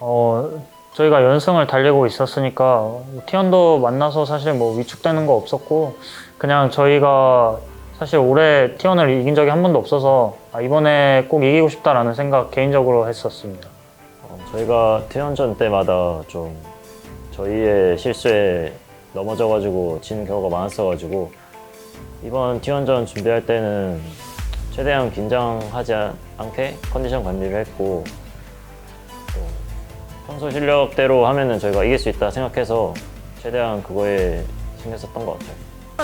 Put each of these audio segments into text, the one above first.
어, 저희가 연승을 달리고 있었으니까 티언도 만나서 사실 뭐 위축되는 거 없었고 그냥 저희가 사실 올해 티언을 이긴 적이 한 번도 없어서 아, 이번에 꼭 이기고 싶다라는 생각 개인적으로 했었습니다. 어, 저희가 퇴원전 때마다 좀 저희의 실수에 넘어져가지고 지는 경우가 많았어가지고 이번 T1전 준비할 때는 최대한 긴장하지 않- 않게 컨디션 관리를 했고 또 평소 실력대로 하면은 저희가 이길 수 있다 생각해서 최대한 그거에 신경 썼던 것 같아요.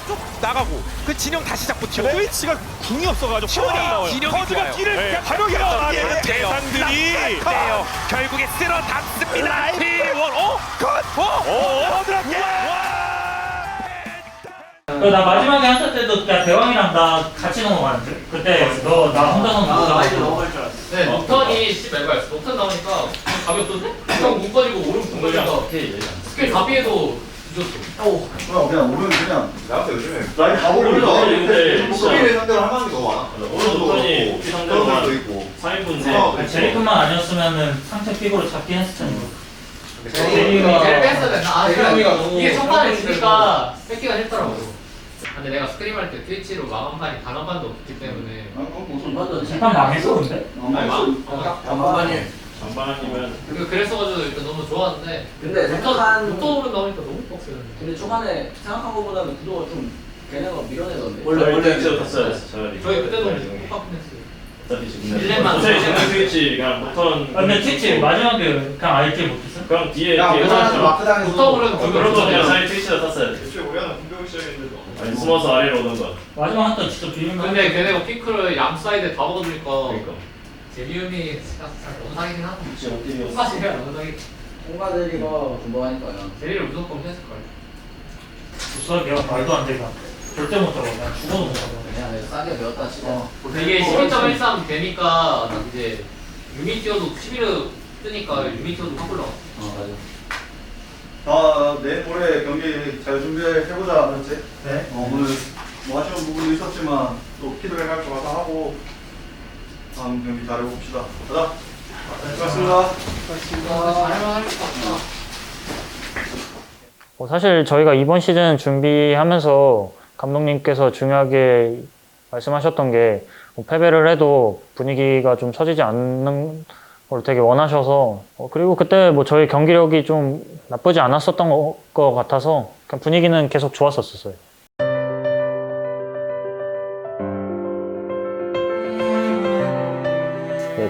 쭉 나가고 그 진영 다시 잡고 튀어 스위치가 궁이 없어가지고 치원이 진영이 커즈가 뒤를 가려게 하는 대상들이 네요 결국에 쓸어 담습니다. T1. 어? 컷! 어? 어? 어드랍게 나 마지막에 한타 때도 야 대왕이랑 나 같이 넘어갔는데? 그때 너 나 혼자 넘어갔어. 네, 녹턴이 씨 말고였어. 녹턴 나오니까 좀 가볍던데? 형 문거리고 오른 문거리니까 스킬 다 피해도 늦었어. 그냥 그냥 오른 그냥 나한테 요즘에 라인 다 오른 거 근데 소비를 상대로 할 만한 게 너무 많아. 오늘 노턴이 도 상대로만 있고. 4인분인데 어, 제리크만 아니었으면은 상체 픽으로 잡긴 했을 텐데. 제일 뺐어야 됐나? 아, 대형이가 그래. 너무 이게 첫 판에 너무 지니까 뺏기가 했더라고. 근데 내가 스크림 할 때 트위치로 망한 판이 단한 판도 없기 때문에. 재판 망했어 근데? 반반이 전반이면 그- 그랬어가지고 일단 너무 좋았는데 근데 생각한 녹턴으로 나오니까 너무 빡세는데. 근데 초반에 생각한 것보다는 구도가 좀 걔네가 밀어내던데 원래 원래 됐어 저희 저희 그때도 똑같긴 했어요. 어차피 지금 딜레마. 저희 지금 스위치 그냥 노턴 아, 근데 트위치 마지막에 그냥 알지 못했어? 그럼 뒤에 야 뒤에. 마크 당해서 녹턴으로는 어, 그런 거 그냥 사이 트위치로 탔어야 돼 애초에 우리는 공격을 시작했는데도 아니 숨어서 아래로 오는 거 마지막 한타 진짜 비밀만. 근데 걔네가 피크를 양 사이드에 다 먹어주니까 그러니까 제 리움이 진짜 너무 사기긴 하고 그치 어떻게 사실이야 너무 사기. 홍가대리가 존버하니까요 제리를 무조건 했을걸. 부스가 말도 안 되가. 절대 못 잡아. 난 죽어도 못 잡아. 그냥 내가 싸게 배웠다 치고 이게 12.13 되니까 이제 유미티어도 11을 뜨니까 유미티어도 확 올라가. 어 맞아 아 내일 모레 경기 잘 준비해보자 알았지? 네. 어, 오늘 뭐 아쉬운 부분도 있었지만 또 피드백 할 거 가서 하고 다음 경기 잘해봅시다 가자 고맙습니다 같다. 어, 사실 저희가 이번 시즌 준비하면서 감독님께서 중요하게 말씀하셨던 게 뭐 패배를 해도 분위기가 좀 처지지 않는 걸 되게 원하셔서 어, 그리고 그때 뭐 저희 경기력이 좀 나쁘지 않았었던 거, 것 같아서 분위기는 계속 좋았었어요.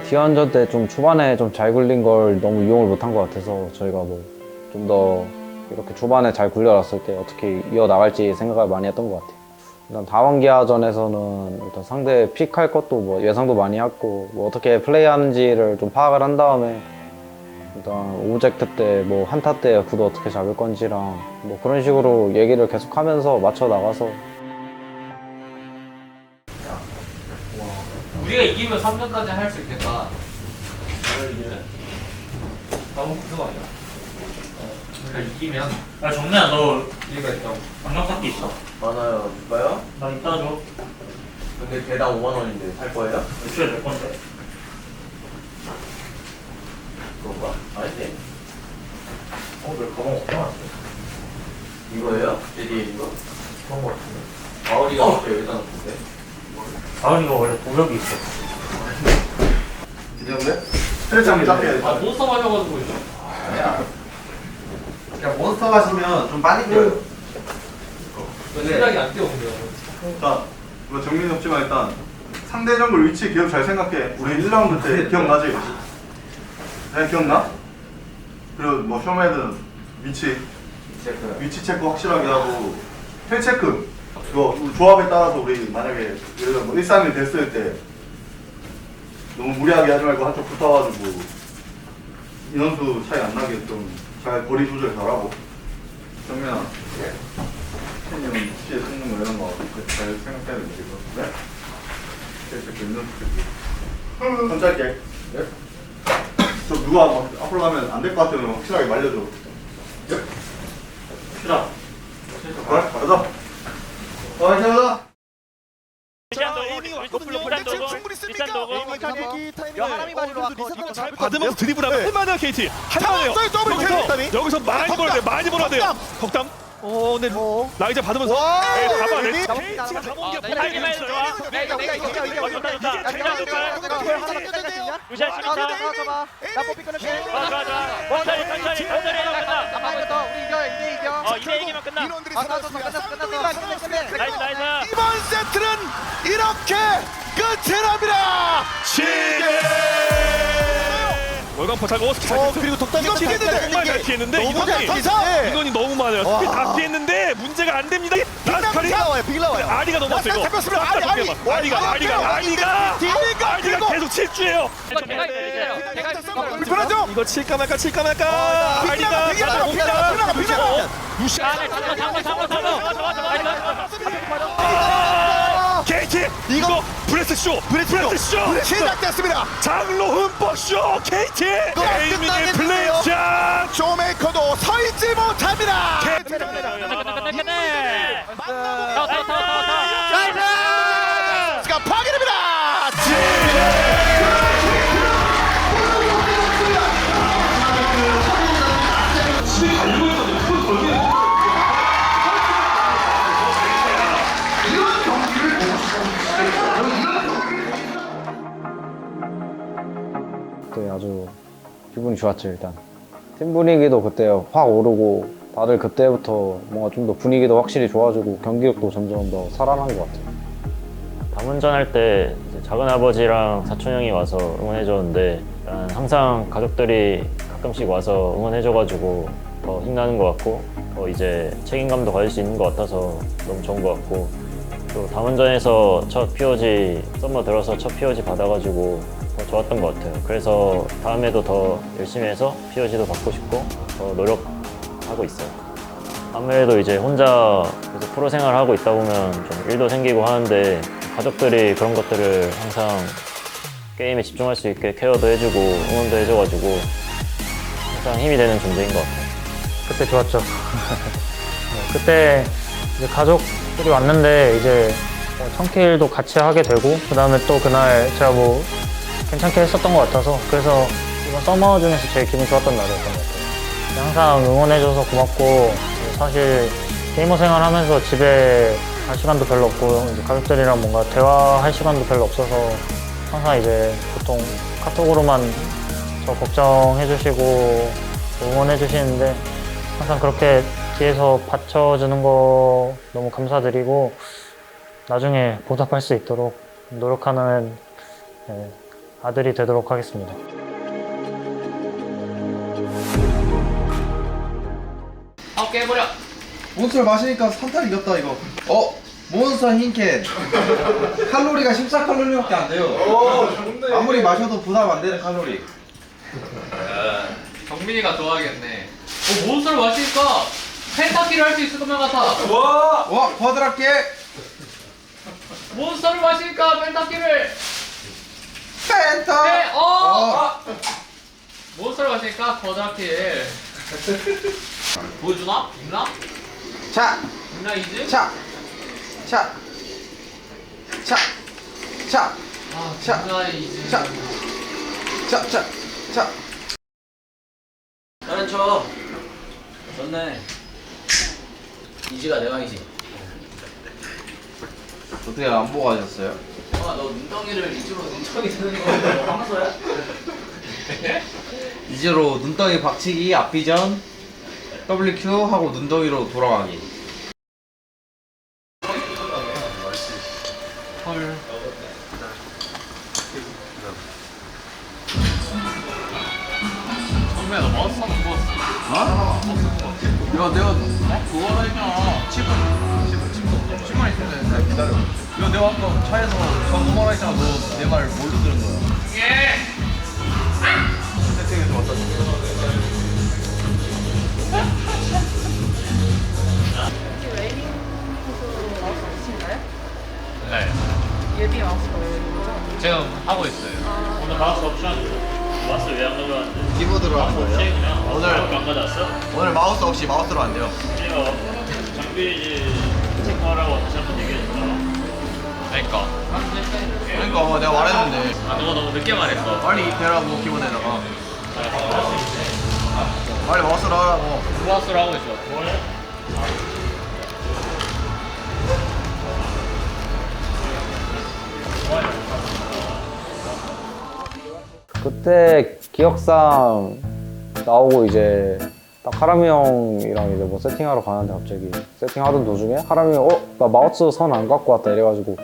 T1전 때 좀 초반에 좀 잘 굴린 걸 너무 이용을 못한 것 같아서 저희가 뭐 좀 더 이렇게 초반에 잘 굴려놨을 때 어떻게 이어나갈지 생각을 많이 했던 것 같아요. 일단 다원기아전에서는 일단 상대 픽할 것도 뭐 예상도 많이 했고 뭐 어떻게 플레이하는지를 좀 파악을 한 다음에 일단 오브젝트 때 뭐 한타 때 구도 어떻게 잡을 건지랑 뭐 그런 식으로 얘기를 계속 하면서 맞춰 나가서 우리가 이기면 3점까지 할 수 있겠다. 너무 무슨 말이야? 우리가 이기면 야 정민아 너 우리가 있다고. 방정삭기 있어? 많아요 줄까요? 나 이따 줘. 근데 개당 5만 원인데 살 거예요? 애초에 내 건데. 그런가? 아닌데 어 왜 가방 없다 이거예요? 제디 이거? 그런 거 같은데 가을이가 갑자기 여기다 놓던데 가은이가 원래 도력이 있어. 괜찮은데? 스트레치 한번 딱 해야 돼 아 몬스터 마셔가지고 이거. 아니야 그냥 몬스터 마시면 좀 빨리 뛰어요 생각이 안 뛰어 근데. 자, 이거 정민 없지만 일단 상대 정글 위치 기억 잘 생각해. 우리 1라운드 때 기억나지? 네, 기억나? 그리고 뭐 쇼메든 위치, 체크 위치 체크 확실하게 하고 텔 체크. 그거 우리 조합에 따라서 우리 만약에 예를 들어 뭐 1, 3일 됐을 때 너무 무리하게 하지 말고 한쪽 붙어가지고 인원수 차이 안 나게 좀 잘 거리 조절 잘하고 정민아 팬님은 피해 쓰는 거 이런 거잘 생각해야 이거 네? 그래서 몇년 쓰지 좀 짧게 네? 저 누가 막 앞으로 가면 안 될 것 같으면 확실하게 말려줘 네? 싫어. 그래? 가자 어 가자 야, 너 이미 왔어. 거든요. 일단 너고, 충분히 일단? 너고. 받으면서 드리블하면 할만해요 KT 할만해요 잡았어요, 더블 여기서, KT 타이밍. 여기서 많이 벌어야 돼 많이 벌어야 돼요 덕담. 어 근데 어. 라이자 받으면서 와, 네, 잡아내 KT가 잡은 게 아, 보이는 타이밍만 거예요. 좋아. 이겨 이겨 이겨 이겨 이겨 어, 좋다, 좋다. 야, 괜찮아, 이겨, 좋다. 이겨, 이겨, 이겨, 하나 더 끊을 수 있냐? 루시안 아, 시작. 나 잡아. 나 뽑기 끊을게. 좋아 좋아 좋아. 천천히 천천히 천천히 해서 끝나. 아, 이거 더. 우리 이겨, 이제 이겨. 어 이대 이기면 끝나. 인원들이 아, 끝났어, 사라졌습니다. 끝났어, 끝났어. 끝내, 끝내. 나이스 나이스. 이번 세트는 이렇게 끝이 납니다. 월간포 잘 넣어서 잘 어. 그리고 덕담이 이거 정말 잘 피했는데 너무 이건이 잘 피해서. 이건이 너무 많아요. 와. 스피 다 피했는데 문제가 안 됩니다. 라스칼이 빅 나와요 빅 나와요 아리가 넘었어 이거. 잡혔습니다. 아리, 아리. 아리가 아리가 아리가 아리가 딥니까? 아리가 그리고 계속 칠주예요. 불편하죠? 이거 칠까 말까 칠까 말까. 빅 나가 빅 나가 빅 나가 빅 나가 빅 나가 루시안 아, 네, 잠깐 잠깐 잠깐 잠깐. 좋아 좋아 좋아. 좋아. KT 이거 브레스 쇼! 브레스 쇼. 시작됐습니다. 장로 흠뻑 쇼! KT 에이밍의 끝나겠는데요? 플레이샷 쇼메이커도 서 있지 못합니다. 끝 아주 기분이 좋았죠 일단. 팀 분위기도 그때 확 오르고 다들 그때부터 뭔가 좀 더 분위기도 확실히 좋아지고 경기력도 점점 더 살아난 것 같아요. 담원전 할 때 작은 아버지랑 사촌 형이 와서 응원해줬는데 항상 가족들이 가끔씩 와서 응원해줘가지고 더 힘나는 것 같고 더 이제 책임감도 가질 수 있는 것 같아서 너무 좋은 것 같고 또 담원전에서 첫 POG 썸머 들어서 첫 POG 받아가지고 더 좋았던 것 같아요. 그래서 다음에도 더 열심히 해서 POG도 받고 싶고 더 노력하고 있어요. 아무래도 이제 혼자 계속 프로 생활을 하고 있다 보면 좀 일도 생기고 하는데 가족들이 그런 것들을 항상 게임에 집중할 수 있게 케어도 해주고 응원도 해줘가지고 항상 힘이 되는 존재인 것 같아요. 그때 좋았죠. 네, 그때 이제 가족들이 왔는데 이제 뭐 청킬도 같이 하게 되고 그 다음에 또 그날 제가 뭐 괜찮게 했었던 것 같아서 그래서 이번 서머 중에서 제일 기분 좋았던 날이었던 것 같아요. 항상 응원해줘서 고맙고 사실 게이머 생활하면서 집에 갈 시간도 별로 없고 이제 가족들이랑 뭔가 대화할 시간도 별로 없어서 항상 이제 보통 카톡으로만 저 걱정해주시고 응원해주시는데 항상 그렇게 뒤에서 받쳐주는 거 너무 감사드리고 나중에 보답할 수 있도록 노력하는 네, 아들이 되도록 하겠습니다. 아 깨버려. 몬스터를 마시니까 산탈 이겼다 이거 어? 몬스터 흰캔 칼로리가 14칼로리밖에 안 돼요 아무리 마셔도 부담 안 되는 칼로리 정민이가 좋아하겠네. 어 몬스터를 마시니까 펜타키를 할 수 있을 것만 같아. 와 쿼드라케 몬스터를 마시니까 펜타키를 펜타 네, 어! 어. 몬스터를 마시니까 버드라킬. 보여주나? 있나? 자 있나 이즈? 차! 차! 차! 차! 아, 자. 있나 이즈? 자. 차! 차! 차! 나는 저 좋네 이지가 대왕이지 어떻게 안 보고 하셨어요? 아너 눈덩이를 이지로 눈덩이 드는 거 황소야? 이제로 눈덩이 박치기 앞비전 WQ 하고 눈덩이로 돌아가기 아까 차에서 전구만 했잖아 너내말 뭘로 들은 거야? 예. 마우스 없으신가요? 네. 예비 마우스가 웨이밍 거죠? 지금 하고 있어요. 오늘 마우스 옵션 마우스 왜 안 가져왔는데? 키보드로 하는 거예요? 오늘 안 가져왔어? 오늘 마우스 없이 마우스로 안 돼요 장비 체크하라고 다시 한번 얘기해줬잖아. 그러니까. 그러니까 어, 내가 말했는데 아 너가 너무 늦게 말했어. 빨리 대라고 기본에다가 빨리 마우스로 하라고 플러스로 하고 있어. 그때 기억상 나오고 이제 딱 하람이 형이랑 이제 뭐 세팅하러 가는데 갑자기 세팅하던 도중에 하람이 형, 어? 나 마우스 선 안 갖고 왔다 이래가지고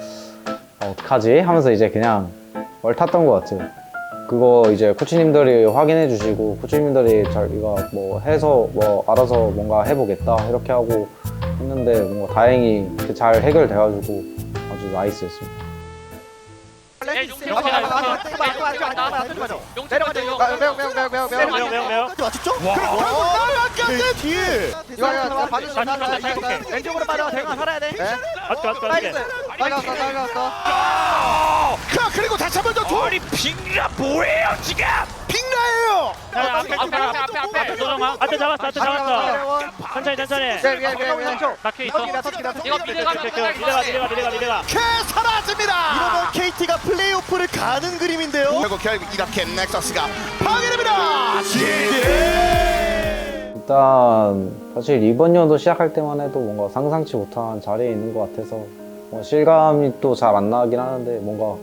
아, 어떡하지? 하면서 이제 그냥 뭘 탔던 것 같아요. 그거 이제 코치님들이 확인해 주시고 코치님들이 잘 이거 뭐 해서 뭐 알아서 뭔가 해보겠다 이렇게 하고 했는데 뭔가 다행히 그잘 해결돼가지고 아주 나이스였습니다. 내려가자 용. 매우 매우 매우 매우 매우 매우 매우 매우. 이거 이거 받으셔. 왼쪽으로 빠져. 대가 살아야 돼. 맞다 맞다. 나이스. 나갔어 나갔어. 그리고 다시 한 번더 돌이 빅라 뭐예요 지금? 빅라예요. 앞에 앞에 앞에 앞에 앞에 도정아. 앞에 잡았어 앞에 잡았어. 천천히 천천히. 위에 위에 위에 위에. 박혀 있어. 이거 미드가 미드가 미드가 미드가 미드가. 캐사 라집니다. 이러면 KT가 플레이오프를 가는 그림인데요. 결국 결국 이렇게 넥서스가 파괴됩니다. 일단 사실 이번 연도 시작할 때만 해도 뭔가 상상치 못한 자리에 있는 것 같아서 뭐 실감이 또 잘 안 나긴 하는데 뭔가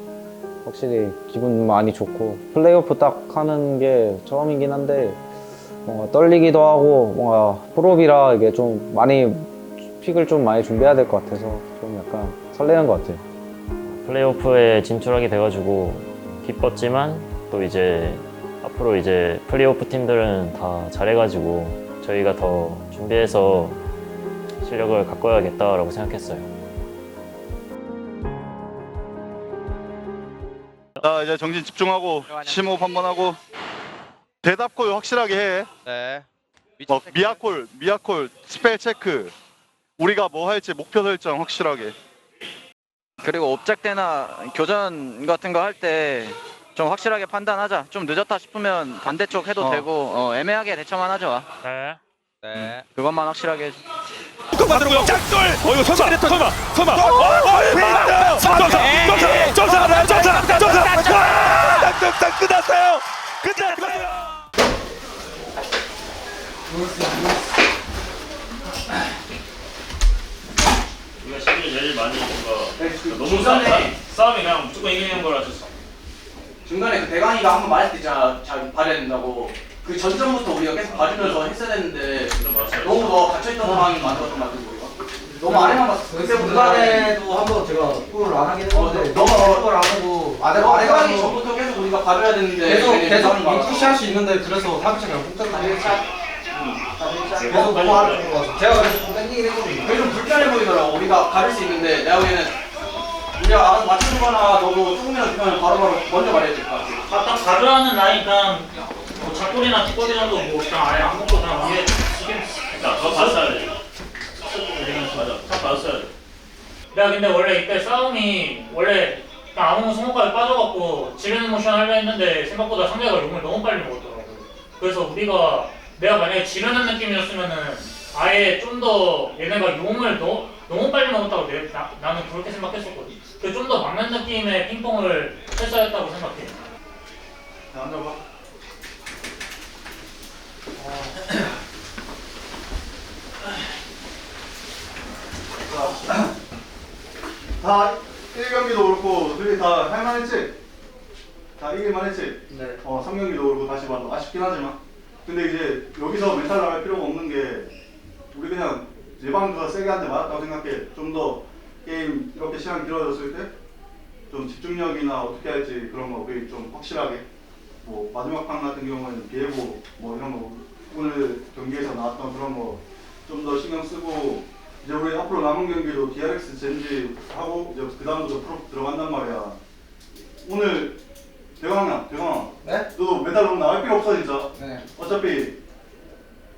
확실히 기분 많이 좋고 플레이오프 딱 하는 게 처음이긴 한데 뭔가 떨리기도 하고 뭔가 프로비라 이게 좀 많이 픽을 좀 많이 준비해야 될 것 같아서 좀 약간 설레는 것 같아요. 플레이오프에 진출하게 돼가지고 기뻤지만 또 이제 앞으로 이제 플레이오프 팀들은 다 잘해가지고 저희가 더 준비해서 실력을 가꿔야겠다라고 생각했어요. 자 이제 정신 집중하고 심호흡 한번 하고 대답콜 확실하게 해. 네. 어, 미아콜, 미아콜, 스펠 체크. 우리가 뭐 할지 목표 설정 확실하게. 그리고 옵작 때나 교전 같은 거 할 때 좀 확실하게 판단하자 좀 늦었다 싶으면 반대쪽 해도 어. 되고 어, 애매하게 대처만 하자 네. 네. 그것만 확실하게 해줘 또 만들고 짝돌. 어 이거 설마 설마 설마. 어, 어, 빈다. 점사 점사 점사 점사 점사. 딱딱딱 끝났어요. 끝났어요. 우리가 시기를 제일 많이 뭔가 너무 싸움, 싸움이 그냥 무조건 이기는 거라 줬어. 중간에 그 대강이가 한 번 말했을 때 있잖아. 자기 봐야 된다고. 그 전전부터 우리가 계속 봐주면서 했어야 되는데 너무 너 갇혀있던 상황이 만들었던 것 같은 우리가. 너무 아래만 봤어 그때부터 중간에도 한번 제가 골을 안 하긴 어, 너- 너가 골안 하고 아래 너 대강이 전부터 계속 우리가 봐줘야 되는데 계속 계속. 푸시할 수 있는데 그래서 사비차가 공짜로 계속 계속 너무 아래 거 같아 제가 그래서 좀 땡기긴 했거든요 그게 좀 불편해 보이더라고 우리가 가릴 수 있는데 내가 보기에는 우리가 알아서 맞추거나 너도 조금이라도 불편하면 바로바로 먼저 말해야 될 것 같아 아, 딱 가져가는 라인 그냥 뭐 작골이나 뒷골이 정도 뭐 그냥 아예 안 먹고 그냥 위에 지금 그러니까 더 받았어야 돼. 맞아, 딱 받았어야 돼. 내가 근데 원래 이때 싸움이 원래 그냥 아무 손목까지 빠져갖고 지르는 모션 하려 했는데 생각보다 상대가 용을 너무 빨리 먹었더라고. 그래서 우리가 내가 만약에 지르는 느낌이었으면은 아예 좀 더 얘네가 용을 너, 너무 빨리 먹었다고 내, 나, 나는 그렇게 생각했었거든. 그 좀 더 막는 느낌의 핑퐁을 했어야 했다고 생각해. 자, 앉아봐. 자, 다 1경기도 그렇고 둘이 다 할만했지? 다 이길만 했지? 네. 어, 3경기도 그렇고 다시 봐도 아쉽긴 하지만 근데 이제 여기서 멘탈 나갈 필요가 없는 게 우리 그냥 예방주가 세게 한 대 맞았다고 생각해 좀 더 게임 이렇게 시간 길어졌을 때 좀 집중력이나 어떻게 할지 그런 거 우리 좀 확실하게 뭐 마지막 판 같은 경우에는 비에고 뭐 이런 거 오늘 경기에서 나왔던 그런 거 좀 더 신경 쓰고 이제 우리 앞으로 남은 경기도 DRX 젠지 하고 이제 그 다음부터 프로 들어간단 말이야. 오늘 대광아, 대광아. 네? 너도 메달 너무 나갈 필요 없어 진짜. 네. 어차피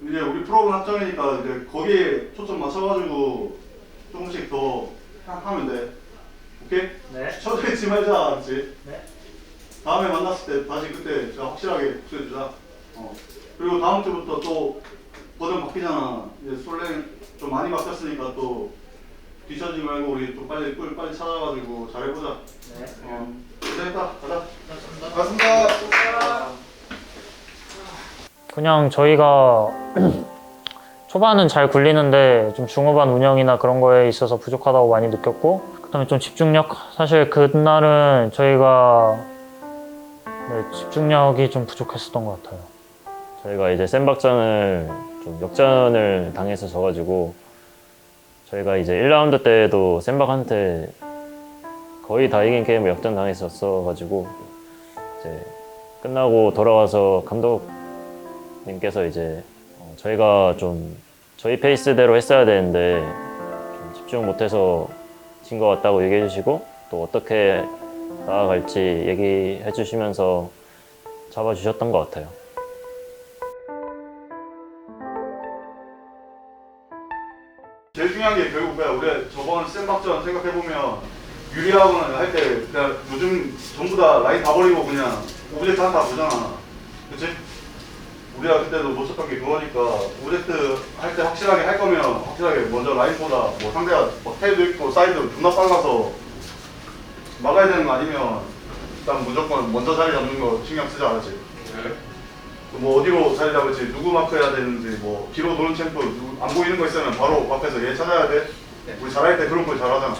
이제 우리 프로그램 확정이니까 이제 거기에 초점 맞춰가지고 조금씩 더 하- 하면 돼. 오케이? 네. 쳐들지 말자, 알았지? 네. 다음에 만났을 때 다시 그때 진짜 확실하게 복수해 주자. 어. 그리고 다음 주부터 또 버전 바뀌잖아. 이제 솔랭 좀 많이 바뀌었으니까 또 뒤처지지 말고 우리 좀 빨리 꿀 빨리 찾아가지고 잘해보자. 네. 어. 가자. 고맙습니다. 그냥 저희가 초반은 잘 굴리는데 좀 중후반 운영이나 그런 거에 있어서 부족하다고 많이 느꼈고 그다음에 좀 집중력 사실 그날은 저희가 네, 집중력이 좀 부족했었던 것 같아요. 저희가 이제 센박전을 좀 역전을 당해서 져가지고 저희가 이제 1라운드 때도 센박한테 거의 다 이긴 게임을 역전 당했었어가지고 이제 끝나고 돌아와서 감독님께서 이제 어, 저희가 좀 저희 페이스대로 했어야 되는데 좀 집중 못해서 진 것 같다고 얘기해 주시고 또 어떻게 나아갈지 얘기해 주시면서 잡아주셨던 것 같아요. 제일 중요한 게 결국 뭐야 우리 저번 센박전 생각해보면 유리하고는 할때 그냥 요즘 전부 다 라인 다 버리고 그냥 오브젝트 하나 다 보잖아. 그치? 우리가 그때도 놓쳤던 게 그거니까 오브젝트 할 때 확실하게 할 거면 확실하게 먼저 라인보다 뭐 상대가 뭐 테일도 있고 사이드 존나 빨라서 막아야 되는 거 아니면 일단 무조건 먼저 자리 잡는 거 신경 쓰지 않았지. 뭐 어디로 자리 잡을지 누구 마크해야 되는지 뭐 뒤로 도는 챔프 안 보이는 거 있으면 바로 앞에서 얘 찾아야 돼. 우리 잘할 때 그런 걸 잘하잖아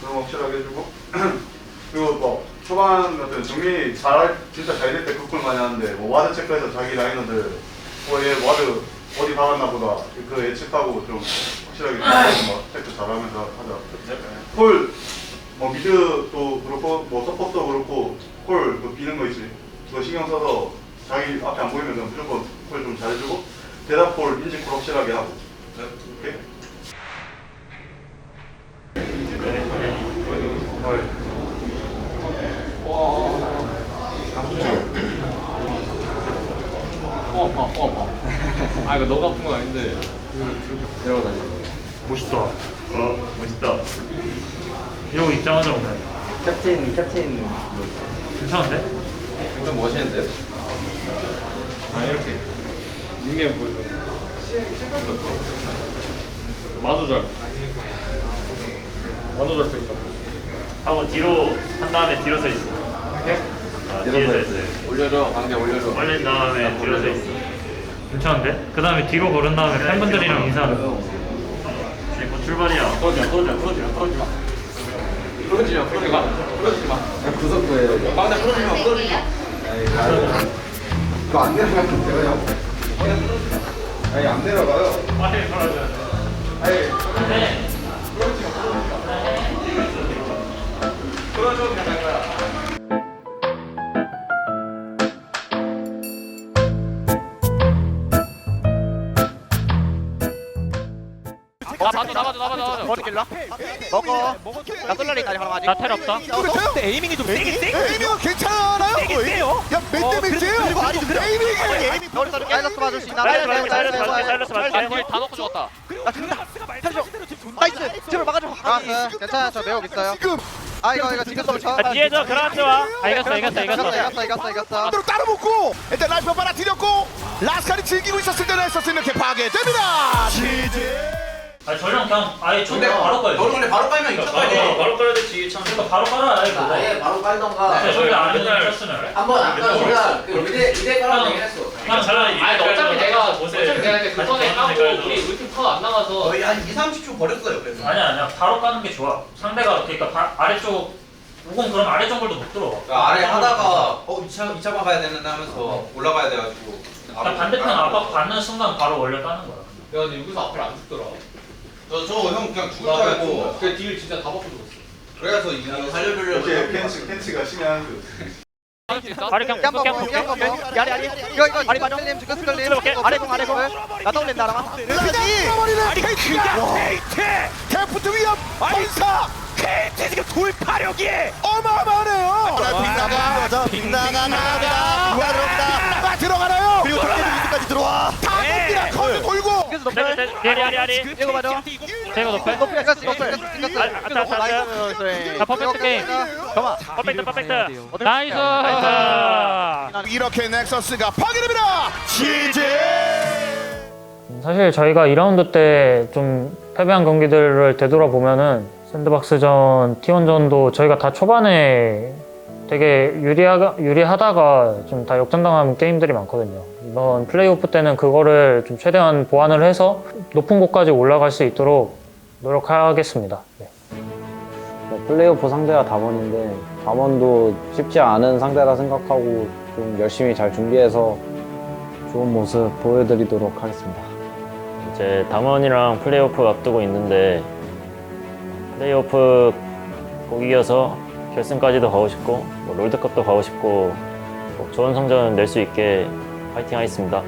그런 거 확실하게 해주고. 그리고 뭐 초반 같은 정민이 잘할 진짜 잘 될때 그걸 많이 하는데 뭐 와드 체크해서 자기 라이너들 뭐얘 와드 어디 박았나 보다 그 예측하고 좀 확실하게 뭐 체크 잘하면서 하자. 콜뭐 미드도 그렇고 뭐 서포트도 그렇고 콜그 비는 거 있지. 그거 신경 써서 자기 앞에 안 보이면 그냥 무조건 콜좀 잘해주고 대답 콜 인지 콜 확실하게 하고. 오케이? 아 이거 너가 아픈 건 아닌데 멋있다. 어, 멋있다. 이러고 입장하자 오늘. 캡틴 캡틴 괜찮은데? 좀 멋있는데? 아 이렇게 닉네임 보여줘 마도잘 마도잘 뺐다 하고 뒤로 한 다음에 뒤로 서 있어. 아, 뒤에 서 있어요. 올려줘 강대 올려줘 올린 다음에 뒤로 서 있어. 괜찮은데? 그 다음에 뒤로 걸은 다음에 팬분들이랑 인사하는 거. 이제 곧 출발이야. 떨어지마 떨어지마 떨어지마 떨어지마 떨어지마 떨어지마 떨어지마 구석구에 빵대 떨어지마 떨어지마 그거 안 내려가면 내가요 아니 안 내려가요 빨리 걸어줘야 돼. 나봐줘 나봐줘 나봐줘 나봐줘 머리 길러 먹어 나 쏠라리까지 하나 맞지 나텔 없다 근데 에이밍이 좀 세게 세? 에이밍은 괜찮아요 세게 세요? 야몇 대 몇이에요 그리고 아니 그래 에이밍이 에이밍 머리 쏠게 사이러스 봐줄 수 있나? 사이러스 봐줄게, 사이러스 봐줄게, 사이러스 봐줄게. 아, 딜다 넣고 죽었다 나 죽는다 살려줘 나이스 제발 막아줘 알았어 괜찮아 저 매혹 있어요 지금 아 이거 이거 지금 좀 쳐. 아, 뒤에서 그라운드 와 아, 이겼어 이겼어 이겼어 이겼어 이겼어 이겼어 대로 따라 먹고 일단 라이프 빨아 들였고 라스칼이 즐기고 있었을 때는 했었을 이렇게 파괴됩니다 지지 아니 저랑 그냥 아예 좀 바로 깔. 너는 원래 바로 깔면 이쪽 가야 돼 바로 깔아야 되지. 참. 그러니까 바로 깔아. 아예 그거. 아예 바로 깔던가 네, 저기 안 쳤으면. 한번 아까 우리가 그 의대 의대 깔아 얘기를 했어 그냥 차라리 아니 어차피 내가 어차피. 내가 이제 그 전에 까고 우리 우리 팀 파워 안 나가서 거의 한 2, 30초 버렸어요 그래서. 아니야 아니야. 바로 까는 게 좋아. 상대가 그러니까 바, 아래쪽 우공 그럼 아래 정글도 못 들어와. 그러니까 아래 하다가 어 2차 2차 막아야 되는데 하면서 올라가야 돼가지고. 그러니까 반대편 압박 받는 순간 바로 원래 까는 거야. 내가 근데 여기서 앞을 안 죽더라. 저형 그냥 죽을 줄나 알고. 그딜 진짜 다 먹고 죽었어. 그래서 이거 살려주려고 이렇게 캔치 캔치가 심해하는 그 아래 그냥 깜빡 그냥 먹어 깜빡 먹어 야리 야리 이거 이거 아리 맞아 틀림 지금 틀림 아래 공 아래 공나 떠올린다 나가 끊어버리는 KT가 KT 데프트 위협. 인사. KT 지금 돌파력이 어마어마하네요. 빅나가 빅나가 나가. 들어온다 나 들어가나요? 그리고 덕계도 위까지 들어와. 다 돕니다 커드 돌고 그래서 높여 야리 야리 야리 이거 맞아 제가 높여 높여 이거 이거 이거 아, 아, 아, 아, 아, 퍼펙트 게임. 잠깐만 퍼펙트 퍼펙트 나이스 이렇게 넥서스가 파괴됩니다 지지 사실 저희가 2라운드 때 좀 패배한 경기들을 되돌아보면은 샌드박스전, T1전도 저희가 다 초반에 되게 유리하, 유리하다가 좀 다 역전당한 게임들이 많거든요. 이번 플레이오프 때는 그거를 좀 최대한 보완을 해서 높은 곳까지 올라갈 수 있도록 노력하겠습니다. 네. 네, 플레이오프 상대가 담원인데 담원도 쉽지 않은 상대라 생각하고 좀 열심히 잘 준비해서 좋은 모습 보여드리도록 하겠습니다. 이제 담원이랑 플레이오프 앞두고 있는데 플레이오프 꼭 이겨서 결승까지도 가고 싶고 뭐 롤드컵도 가고 싶고 꼭 좋은 성적 낼 수 있게 파이팅 하겠습니다.